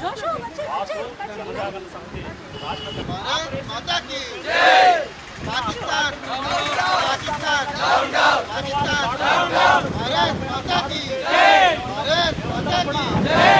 भारत माता की जय पाकिस्तान पाकिस्तान पाकिस्तान भारत माता की जय भारत माता की जय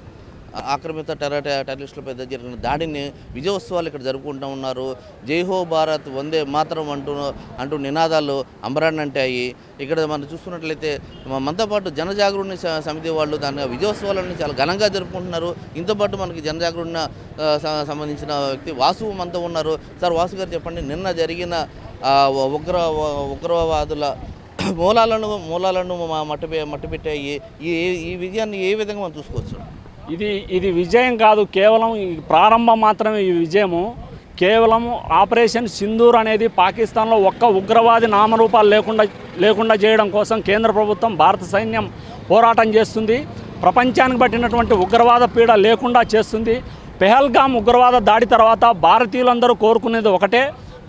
ఆక్రమిత టెర టెర్రరిస్టులపై జరిగిన దాడిని విజయోత్సవాలు ఇక్కడ జరుపుకుంటూ ఉన్నారు. జై హో భారత్ వందే మాత్రం అంటూ అంటూ నినాదాలు అంబరాన్నంటాయి ఇక్కడ మనం చూస్తున్నట్లయితే మనతో పాటు జనజాగరణ సమితి వాళ్ళు దాని విజయోత్సవాలను చాలా ఘనంగా జరుపుకుంటున్నారు. ఇంతో పాటు మనకి జనజాగరణ సంబంధించిన వ్యక్తి వాసు మనతో ఉన్నారు. సార్ వాసు గారు చెప్పండి నిన్న జరిగిన ఉగ్ర ఉగ్రవాదుల మూలాలను మూలాలను మా- మట్టి మట్టిపెట్టాయి. ఈ ఈ విజయాన్ని ఏ విధంగా మనం చూసుకోవచ్చు? ఇది ఇది విజయం కాదు కేవలం ప్రారంభం మాత్రమే ఈ విజయము. కేవలం ఆపరేషన్ సింధూర్ అనేది పాకిస్తాన్లో ఒక్క ఉగ్రవాది నామరూపాలు లేకుండా లేకుండా చేయడం కోసం కేంద్ర ప్రభుత్వం భారత సైన్యం పోరాటం చేస్తుంది. ప్రపంచానికి పట్టినటువంటి ఉగ్రవాద పీడ లేకుండా చేస్తుంది. పెహల్గామ్ ఉగ్రవాద దాడి తర్వాత భారతీయులందరూ కోరుకునేది ఒకటే.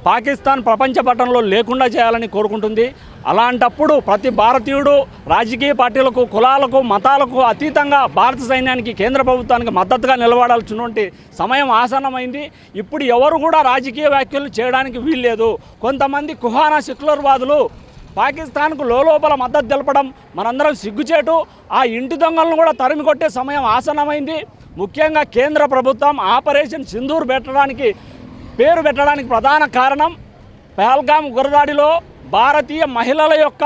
పాకిస్తాన్ ప్రపంచ పట్టణంలో లేకుండా చేయాలని కోరుకుంటుంది. అలాంటప్పుడు ప్రతి భారతీయుడు రాజకీయ పార్టీలకు కులాలకు మతాలకు అతీతంగా భారత సైన్యానికి కేంద్ర ప్రభుత్వానికి మద్దతుగా నిలబడాల్సినటువంటి సమయం ఆసన్నమైంది. ఇప్పుడు ఎవరు కూడా రాజకీయ వ్యాఖ్యలు చేయడానికి వీల్లేదు. కొంతమంది కుహానా సెక్యులర్వాదులు పాకిస్తాన్కు లోపల మద్దతు తెలపడం మనందరం సిగ్గుచేటు. ఆ ఇంటి దొంగలను కూడా తరిమి కొట్టే సమయం ఆసన్నమైంది. ముఖ్యంగా కేంద్ర ప్రభుత్వం ఆపరేషన్ సింధూర్ పెట్టడానికి పేరు పెట్టడానికి ప్రధాన కారణం పహల్గామ్ ఉగ్రదాడిలో భారతీయ మహిళల యొక్క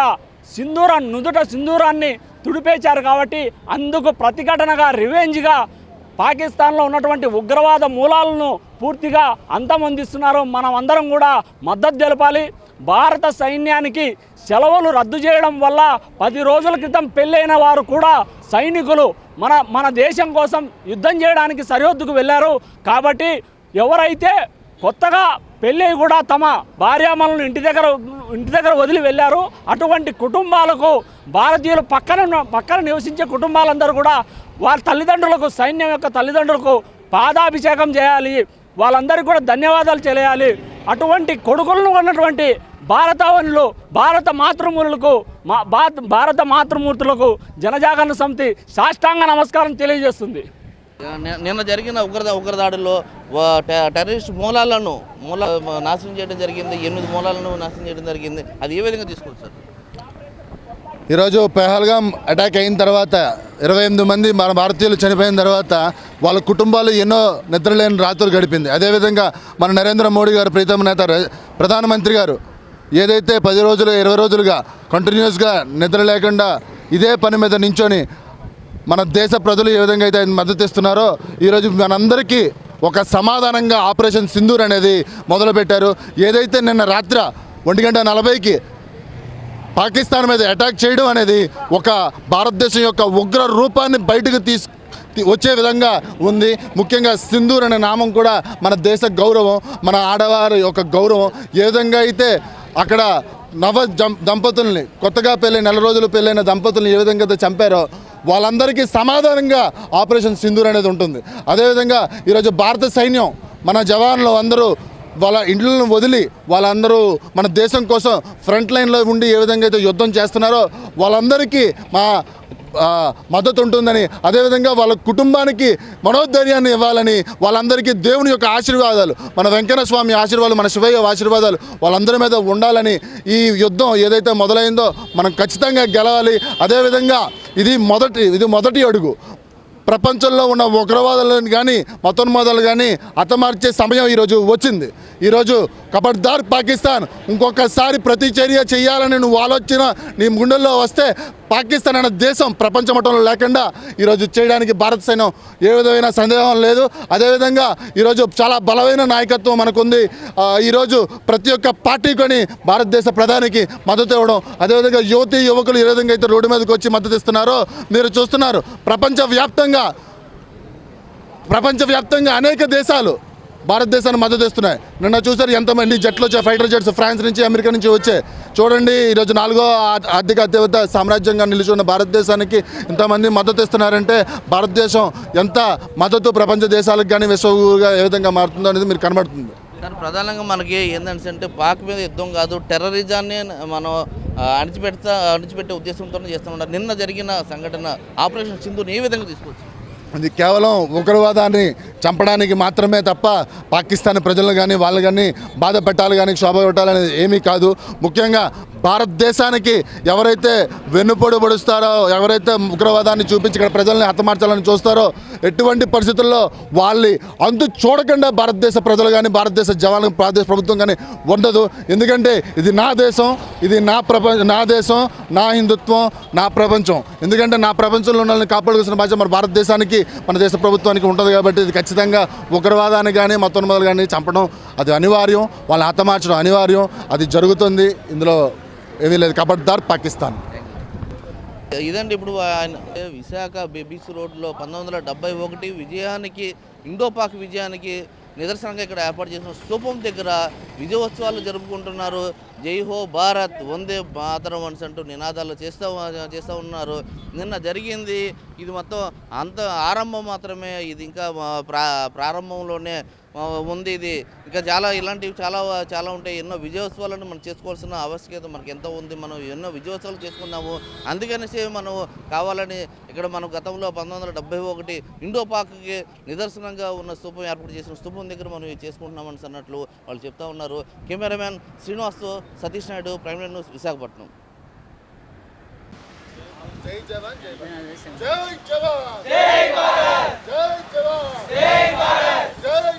సింధూర నుదుట సింధూరాన్ని తుడిపేశారు కాబట్టి అందుకు ప్రతిఘటనగా రివెంజ్గా పాకిస్తాన్లో ఉన్నటువంటి ఉగ్రవాద మూలాలను పూర్తిగా అంతమొందిస్తున్నారు. మనం అందరం కూడా మద్దతు తెలపాలి. భారత సైన్యానికి సెలవులు రద్దు చేయడం వల్ల పది రోజుల క్రితం పెళ్ళైన వారు కూడా సైనికులు మన మన దేశం కోసం యుద్ధం చేయడానికి సరిహద్దుకు వెళ్ళారు. కాబట్టి ఎవరైతే కొత్తగా పెళ్ళి కూడా తమ భార్యామలను ఇంటి దగ్గర ఇంటి దగ్గర వదిలి వెళ్ళారు. అటువంటి కుటుంబాలకు భారతీయులు పక్కన పక్కన నివసించే కుటుంబాలందరూ కూడా వాళ్ళ తల్లిదండ్రులకు సైన్యం యొక్క తల్లిదండ్రులకు పాదాభిషేకం చేయాలి. వాళ్ళందరికీ కూడా ధన్యవాదాలు తెలియాలి. అటువంటి కొడుకులను ఉన్నటువంటి భారతవనులు భారత మాతృమూలకు మా భారత మాతృమూర్తులకు జనజాగరణ సమితి సాష్టాంగ నమస్కారం తెలియజేస్తుంది. నిన్న జరిగిన ఉగ్ర ఉగ్రదాడుల్లో టెర్రరిస్ట్ మూలాలను మూల నాశనం చేయడం జరిగింది ఎనిమిది మూలాలను నాశనం చేయడం జరిగింది. అది ఏ విధంగా తీసుకోవచ్చు సార్? ఈరోజు పెహల్గాం అటాక్ అయిన తర్వాత ఇరవై ఎనిమిది మంది మన భారతీయులు చనిపోయిన తర్వాత వాళ్ళ కుటుంబాలు ఎన్నో నిద్రలేని రాత్రులు గడిపింది. అదేవిధంగా మన నరేంద్ర మోడీ గారు ప్రీతమ నేత ప్రధానమంత్రి గారు ఏదైతే పది రోజులు ఇరవై రోజులుగా కంటిన్యూస్గా నిద్ర లేకుండా ఇదే పని మీద నించొని మన దేశ ప్రజలు ఏ విధంగా అయితే మద్దతు ఇస్తున్నారో ఈరోజు మనందరికీ ఒక సమాధానంగా ఆపరేషన్ సింధూర్ అనేది మొదలుపెట్టారు. ఏదైతే నిన్న రాత్రి ఒంటి గంట నలభైకి పాకిస్తాన్ మీద అటాక్ చేయడం అనేది ఒక భారతదేశం యొక్క ఉగ్ర రూపాన్ని బయటకు తీసు వచ్చే విధంగా ఉంది. ముఖ్యంగా సింధూర్ అనే నామం కూడా మన దేశ గౌరవం మన ఆడవారి యొక్క గౌరవం. ఏ విధంగా అయితే అక్కడ నవ జం దంపతుల్ని కొత్తగా పెళ్ళి నెల రోజులు పెళ్ళైన దంపతుల్ని ఏ విధంగా అయితే చంపారో వాళ్ళందరికీ సమాధానంగా ఆపరేషన్ సింధూర్ అనేది ఉంటుంది. అదేవిధంగా ఈరోజు భారత సైన్యం మన జవాన్లు అందరూ వాళ్ళ ఇండ్లను వదిలి వాళ్ళందరూ మన దేశం కోసం ఫ్రంట్ లైన్లో ఉండి ఏ విధంగా అయితే యుద్ధం చేస్తున్నారో వాళ్ళందరికీ మా మద్దతు ఉంటుందని. అదేవిధంగా వాళ్ళ కుటుంబానికి మనోధైర్యాన్ని ఇవ్వాలని వాళ్ళందరికీ దేవుని యొక్క ఆశీర్వాదాలు మన వెంకన్న స్వామి ఆశీర్వాదాలు మన శివయ్య ఆశీర్వాదాలు వాళ్ళందరి మీద ఉండాలని ఈ యుద్ధం ఏదైతే మొదలైందో మనం ఖచ్చితంగా గెలవాలి. అదేవిధంగా ఇది మొదటి ఇది మొదటి అడుగు. ప్రపంచంలో ఉన్న ఉగ్రవాదులను కానీ మతోన్మాదాలు కానీ హతమార్చే సమయం ఈరోజు వచ్చింది. ఈరోజు కబడ్దార్ పాకిస్తాన్. ఇంకొకసారి ప్రతి చర్య చేయాలని నువ్వు ఆలోచన నీ గుండెల్లో వస్తే పాకిస్తాన్ అనే దేశం ప్రపంచ మట్టంలో లేకుండా ఈరోజు చేయడానికి భారత సైన్యం ఏ విధమైన సందేహం లేదు. అదేవిధంగా ఈరోజు చాలా బలమైన నాయకత్వం మనకుంది. ఈరోజు ప్రతి ఒక్క పార్టీ కొని భారతదేశ ప్రధానికి మద్దతు ఇవ్వడం అదేవిధంగా యువతి యువకులు ఏ విధంగా అయితే రోడ్డు మీదకి వచ్చి మద్దతు ఇస్తున్నారో మీరు చూస్తున్నారు. ప్రపంచవ్యాప్తంగా ప్రపంచవ్యాప్తంగా అనేక దేశాలు భారతదేశాన్ని మద్దతు ఇస్తున్నాయి. నిన్న చూసారు ఎంతమంది జట్లు వచ్చాయి. ఫైటర్ జెట్స్ ఫ్రాన్స్ నుంచి అమెరికా నుంచి వచ్చాయి చూడండి ఈరోజు నాలుగో ఆర్థిక అత్యవత సామ్రాజ్యంగా నిలుచున్న భారతదేశానికి ఇంతమంది మద్దతు ఇస్తున్నారంటే భారతదేశం ఎంత మద్దతు ప్రపంచ దేశాలకు కానీ విశ్వగా ఏ విధంగా మారుతుందో అనేది మీరు కనబడుతుంది. కానీ ప్రధానంగా మనకి ఏంటంటే అంటే పాక్ మీద యుద్ధం కాదు టెర్రరిజాన్ని మనం అణిచిపెడతా అణిచిపెట్టే ఉద్దేశంతో చేస్తూ ఉన్నారు. నిన్న జరిగిన సంఘటన ఆపరేషన్ సింధుని ఏ విధంగా తీసుకోవచ్చు ఇది కేవలం ఉగ్రవాదాన్ని చంపడానికి మాత్రమే తప్ప పాకిస్తాన్ ప్రజలను కానీ వాళ్ళు కానీ బాధ పెట్టాలి కానీ శోభ పెట్టాలనేది ఏమీ కాదు. ముఖ్యంగా భారతదేశానికి ఎవరైతే వెన్నుపోడు పొడుస్తారో ఎవరైతే ఉగ్రవాదాన్ని చూపించి ఇక్కడ ప్రజల్ని హతమార్చాలని చూస్తారో ఎటువంటి పరిస్థితుల్లో వాళ్ళని అందు చూడకుండా భారతదేశ ప్రజలు కానీ భారతదేశ జవాన్లు భారతదేశ ప్రభుత్వం కానీ ఉండదు. ఎందుకంటే ఇది నా దేశం ఇది నా ప్రపంచ నా దేశం నా హిందుత్వం నా ప్రపంచం. ఎందుకంటే నా ప్రపంచంలో ఉన్న కాపాడుకోవాల్సిన బాధ్యత మన భారతదేశానికి మన దేశ ప్రభుత్వానికి ఉంటుంది కాబట్టి ఇది ఖచ్చితంగా ఉగ్రవాదాన్ని కానీ మతోన్మదాలు కానీ చంపడం అది అనివార్యం. వాళ్ళని హతమార్చడం అనివార్యం. అది జరుగుతుంది. ఇందులో ఏది లేదు కబడ్దార్ పాకిస్తాన్. ఇదండి ఇప్పుడు ఆయన విశాఖ బేబీస్ రోడ్లో పంతొమ్మిది వందల ఒకటి విజయానికి ఇండో పాక్ విజయానికి నిదర్శనంగా ఇక్కడ ఏర్పాటు చేసిన స్థూపం దగ్గర విజయోత్సవాలు జరుపుకుంటున్నారు. జై హో భారత్ వందే మాతరం అని అంటూ నినాదాలు చేస్తూ చేస్తూ ఉన్నారు. నిన్న జరిగింది. ఇది మొత్తం అంత ఆరంభం మాత్రమే. ఇది ఇంకా ప్రా ప్రారంభంలోనే ఉంది ఇది. ఇంకా చాలా ఇలాంటివి చాలా చాలా ఉంటాయి. ఎన్నో విజయోత్సవాలను మనం చేసుకోవాల్సిన ఆవశ్యకత మనకి ఎంత ఉంది. మనం ఎన్నో విజయోత్సవాలు చేసుకున్నాము. అందుకనేసి మనం కావాలని ఇక్కడ మనం గతంలో పంతొమ్మిది వందల ఇండో పాక్కి నిదర్శనంగా ఉన్న స్థూపం ఏర్పాటు చేసిన స్థూపం దగ్గర మనం చేసుకుంటున్నామని అన్నట్లు వాళ్ళు చెప్తా ఉన్నారు. Cameraman Srinivas Satish Naidu prime news Visakhapatnam. జై జవాన్ జై జవాన్ జై జవాన్ జై జవాన్. జై జవాన్. జై జై